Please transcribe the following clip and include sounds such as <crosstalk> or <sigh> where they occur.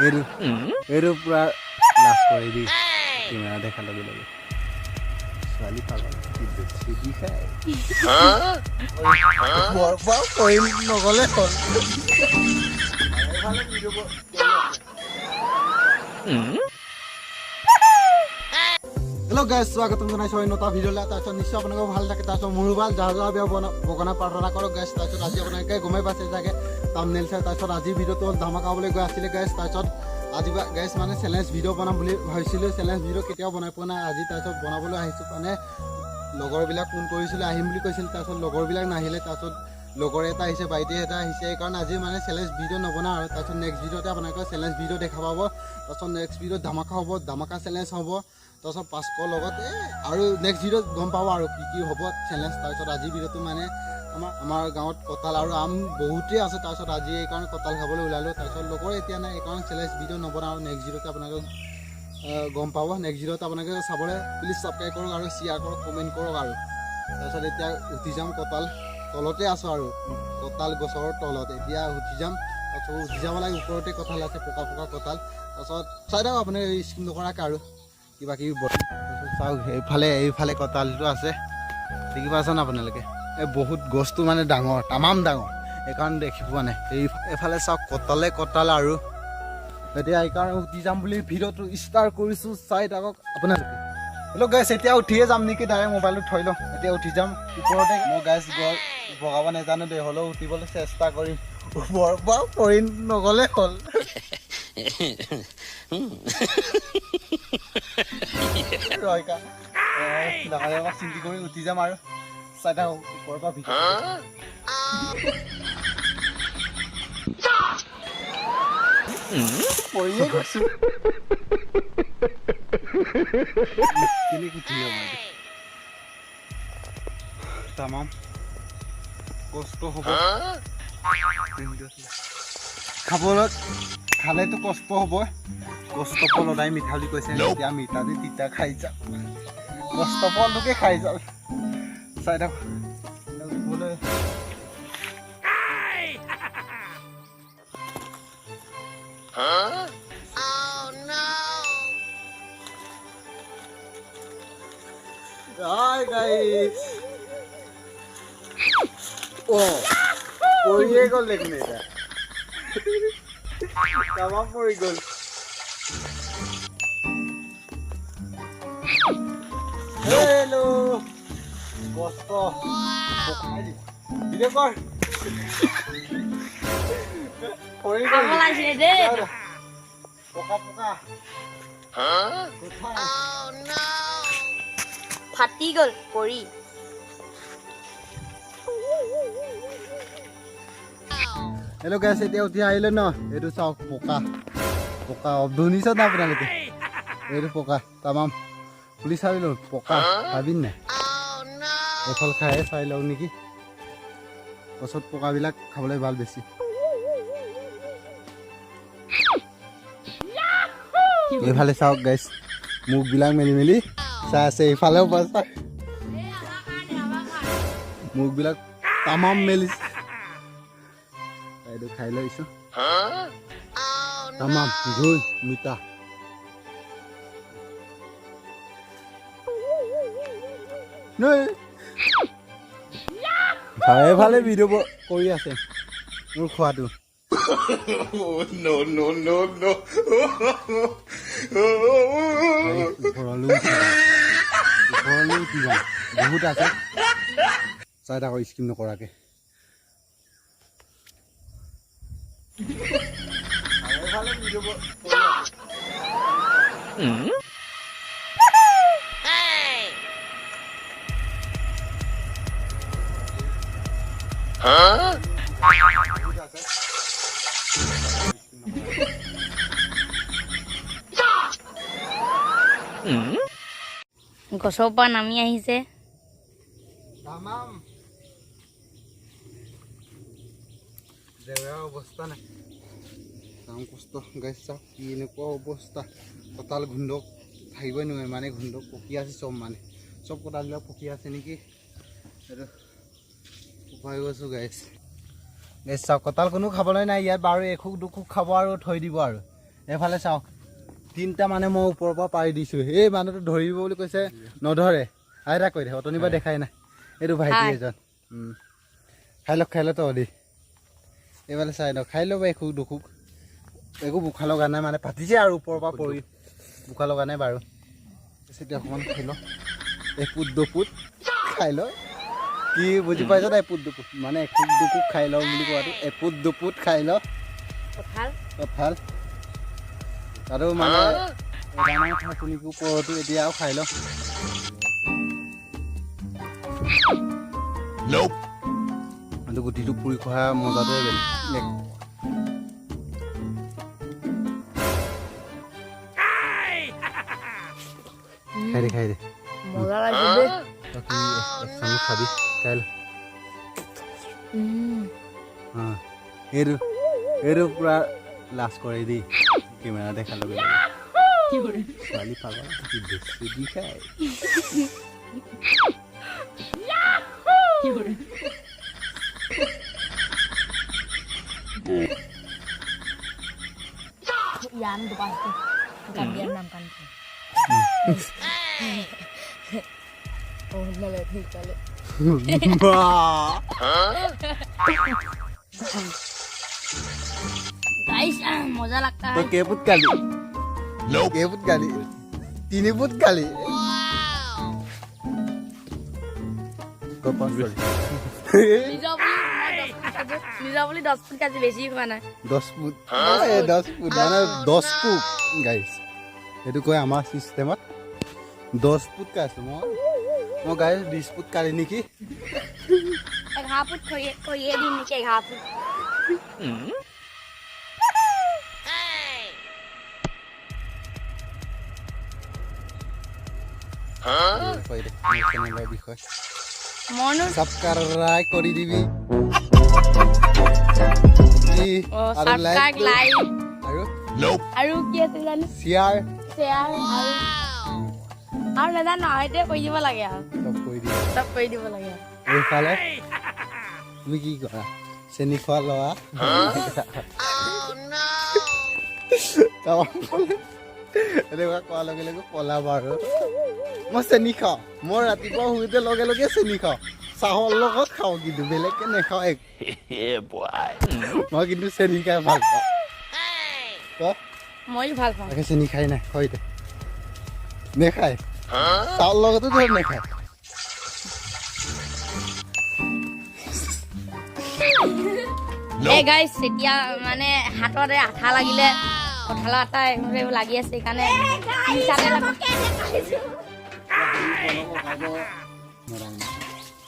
এরূপ এরূপ পুরা লাশ করে দিই দেখা লগে লগে ছোৱালী পাগল নগলে হল হেল্ল' গাইজ স্বাগতম জনাইছোঁ অন্য এটা ভিডিঅ'লৈ তাৰপিছত নিশ্চয় আপোনালোকৰ ভালো থাকে তাৰপিছত মোৰো ভালো যাৰ যাৰ বেয়া বগনা প্ৰাৰ্থনা কৰক গাইজ তাৰপিছত আজি আপোনালোকে গমেই পাইছে চাগে তামনেল চাই তাৰপিছত আজি ভিডিঅ'টো হ'ল ধামাকাবলৈ গৈ আছিলে গাইজ তাৰপিছত আজি গাইজ মানে চেলেঞ্জ ভিডিঅ' বনাম বুলি ভাবিছিলোঁ। চেলেঞ্জ ভিডিঅ' কেতিয়াও বনাই পোৱা নাই। আজি তাৰপিছত বনাবলৈ আহিছোঁ। মানে লগৰবিলাক ফোন কৰিছিলে, আহিম বুলি কৈছিল। তাৰপিছত লগৰবিলাক নাহিলে তাৰপিছত লগৰ এটা আহিছে বাইটি এটা আহিছে সেইকাৰণে আজি মানে চেলেঞ্জ ভিডিঅ' নবনাওঁ আৰু। তাৰপিছত নেক্সট ভিডিঅ'তে আপোনালোকৰ চেলেঞ্জ ভিডিঅ' দেখা পাব। তাৰপিছত নেক্সট ভিডিঅ'ত ধামাকা হ'ব ধামাকা চেলেঞ্জ হ'ব। তাৰপিছত পাঁচশ লগত এই আৰু নেক্সট ভিডিঅ'ত গম পাব আৰু কি কি হ'ব চেলেঞ্জ তাৰপিছত আজি ভিডিঅ'টো মানে আমাৰ আমাৰ গাঁৱত কঁঠাল আৰু আম বহুতেই আছে। তাৰপিছত আজি এইকাৰণে কঁঠাল খাবলৈ ওলালোঁ। তাৰপিছত লগৰ এতিয়া নাই এইকাৰণে চেলেঞ্জ ভিডিঅ' নবনাওঁ নেক্সট ভিডিঅ'তে আপোনালোকক গম পাব। নেক্সট ভিডিঅ'ত আপোনালোকে চাবলৈ প্লিজ ছাবস্ক্ৰাইব কৰক আৰু শ্বেয়াৰ কৰক কমেণ্ট কৰক আৰু। তাৰপিছত এতিয়া উঠি যাম কঁঠাল। তলতে আছোঁ আৰু। কঁঠাল গছৰ তলত। এতিয়া উঠি যাম। তাৰপিছত উঠি যাব লাগে ওপৰতে কঁঠাল আছে পকা পকা কঁঠাল। তাৰপিছত চাই থাকক আপুনি স্কিম নকৰাকৈ আৰু কিবা কিবি চাওক এইফালে এইফালে কঁঠালটো আছে। দেখি পাইছেনে আপোনালোকে? এই বহুত গছটো মানে ডাঙৰ তামাম ডাঙৰ। সেইকাৰণে দেখি পোৱা নাই। এই এইফালে চাওক কঁঠালে কঁঠাল আৰু। এতিয়া সেইকাৰণে উঠি যাম বুলি ভিডিঅ'টো ষ্টাৰ্ট কৰিছোঁ। চাই থাকক আপোনালোকে। হেল্ল' গাইছ এতিয়া উঠিয়ে যাম নেকি? ডাইৰেক্ট মোবাইলটো থৈ লওঁ। এতিয়া উঠি যাম। ওপৰতে মই গাইছ গৈ বগাব নাজানো দেই হ'লেও উঠিবলৈ চেষ্টা কৰিম। ওপৰৰ পৰা পৰি নগ'লে হ'ল। ৰয়কা। ডাঙৰ ডাঙৰ চিন্তি কৰি উঠি যাম আৰু। চাই থাকক ওপৰৰ পৰা ভিতৰত। পৰিয়ে গৈছো। কেনেকৈ উঠিলে মই তামাম। কষ্ট হ'ব। খাবলৈ খালেতো কষ্ট হ'ব। কষ্ট ফল সদায় মিঠা বুলি কৈছে এতিয়া দি তিতা খাই যাম। কষ্ট ফলটোকে খাই যাম। চাই থাক। Hi guys. ও। পড়িয়ে গেল লেখনে এটা। তামাম পড়ে গেল। হ্যালো কষ্ট ভিডিও কর। পড়ে গেল। ফাটি গল পড়ি। পৰি হেল্ল' গেছ এতিয়া উঠি আহিলে ন? এইটো চাওক পকা। পকা ধুনিছ না আপোনালোকে? এইটো পকা তামাম। খুলি চাই লওঁ পকা। ভাবিন নাই? এফল খায়ে চাই লওঁ নেকি? গছত পকাবিলাক খাবলৈ ভাল বেছি। এইফালে চাওক গাইছ মুখবিলাক মেলি মেলি চাই আছে এইফালেও পাই চাই মুখবিলাক তামাম মেলিছে এইটো খাই লৈছো তামাম জোল মিঠা ভালে ভালে ভিডিঅ' কৰি আছে মোৰ খোৱাটো উঠি যাম বহুত আছে চাই থাকক স্কিম নকৰাকে। গছৰ পৰা নামি আহিছে। অৱস্থা নাই। কাম কষ্ট গাইছ চাওক কি এনেকুৱা অৱস্থা। কঁঠাল গোন্ধক থাকিবই নোৱাৰে মানে গোন্ধ পকি আছে চব মানে। চব কঁঠালবিলাক পকি আছে নেকি? এইটো শুকাই গৈছোঁ গাইছ। এই চাওক কঁঠাল কোনো খাবলৈ নাই ইয়াত বাৰু এখোক দুখোক খাব আৰু থৈ দিব আৰু। এইফালে চাওক তিনিটা মানে মই ওপৰৰ পৰা পাৰি দিছোঁ। এই মানুহটো ধৰিব বুলি কৈছে নধৰে। আইতা কৈ দে অতনিৰ পৰা দেখাই নাই। এইটো ভাইটি এজন। খাই লওক খাই লওক তহঁতি। এইফালে চাই লওক খাই ল'ব এখোক দুখোক। একো বোখা লগা নাই মানে পাতিছে আৰু ওপৰৰ পৰা পৰি। বোকা লগা নাই বাৰু। এতিয়া অকণমান খাই লওঁ। এপুট দুপুট খাই লওঁ। কি বুজি পাইছ নাই এপুট দুপুট? মানে এখোক দুখোক খাই লওঁ বুলি কোৱাটো। এপুট দুপুট খাই লওঁ। কঁঠাল। আৰু মানে ওপৰতো এতিয়া আৰু খাই লওঁ। কিন্তু গুটিটো পুৰি খোৱা মজাটোৱে বেলেগ। খাই দে খাই দে। খাবি খাই ল। এইটো এইটো পূৰা লাজ কৰে দেই। কেমেৰা দেখাৰ লগে ছোৱালী কি বেছি দি খায়। Ganando kasi. Ganyan ng kanto. Oh, nalit ni Chalo. Guys, मजा लगता है तो केपुत काली केपुत काली तीन पुत काली कपास काली লিজা বুলি মই দহ ফুট কাটি লিজা বুলি দহ ফুট কাটি বেছি খোৱা নাই দহ ফুট এই দহ ফুট মানে দহ ফুট গাইছ সেইটো কয় আমাৰ চিষ্টেমত দহ ফুট কাইছোঁ মই মই গাই বিছ ফুট কালি নেকি এঘাৰ ফুট খৰিয়ে খৰিয়ে দিম নেকি এঘাৰ ফুট কয় দে মোৰ চেনেলৰ বিষয়ে মইনো ছাবস্ক্ৰাইব কৰি দিবি ই, অ' আৰু কি জানো আৰু নাজানো সেইটোৱে কৰি দিব লাগে আৰু চব কৰি দিবি লাগে এইফালে তুমি কি কৰা চেনি খোৱা ল'ৰা এনেকুৱা কোৱাৰ লগে লগে পলাব আৰু মই চেনি খাওঁ মই ৰাতিপুৱা শুওঁতে লগে লগে চেনি খাওঁ চাহৰ লগত খাওঁ কিন্তু বেলেগকে নাখাওঁ এক। <laughs> মই কিন্তু চেনি খাই ভালো পাওঁ। ক ময়ো ভালো পাওঁ। তাকে চেনি খাই নাই হয় দে। নেখায়? চাউল লগতো ধৰ নেখায়। এই গাইছ এতিয়া মানে হাততে আঠা লাগিলে কঁঠালৰ আঠা এইবোৰ লাগি আছে সেইকাৰণে।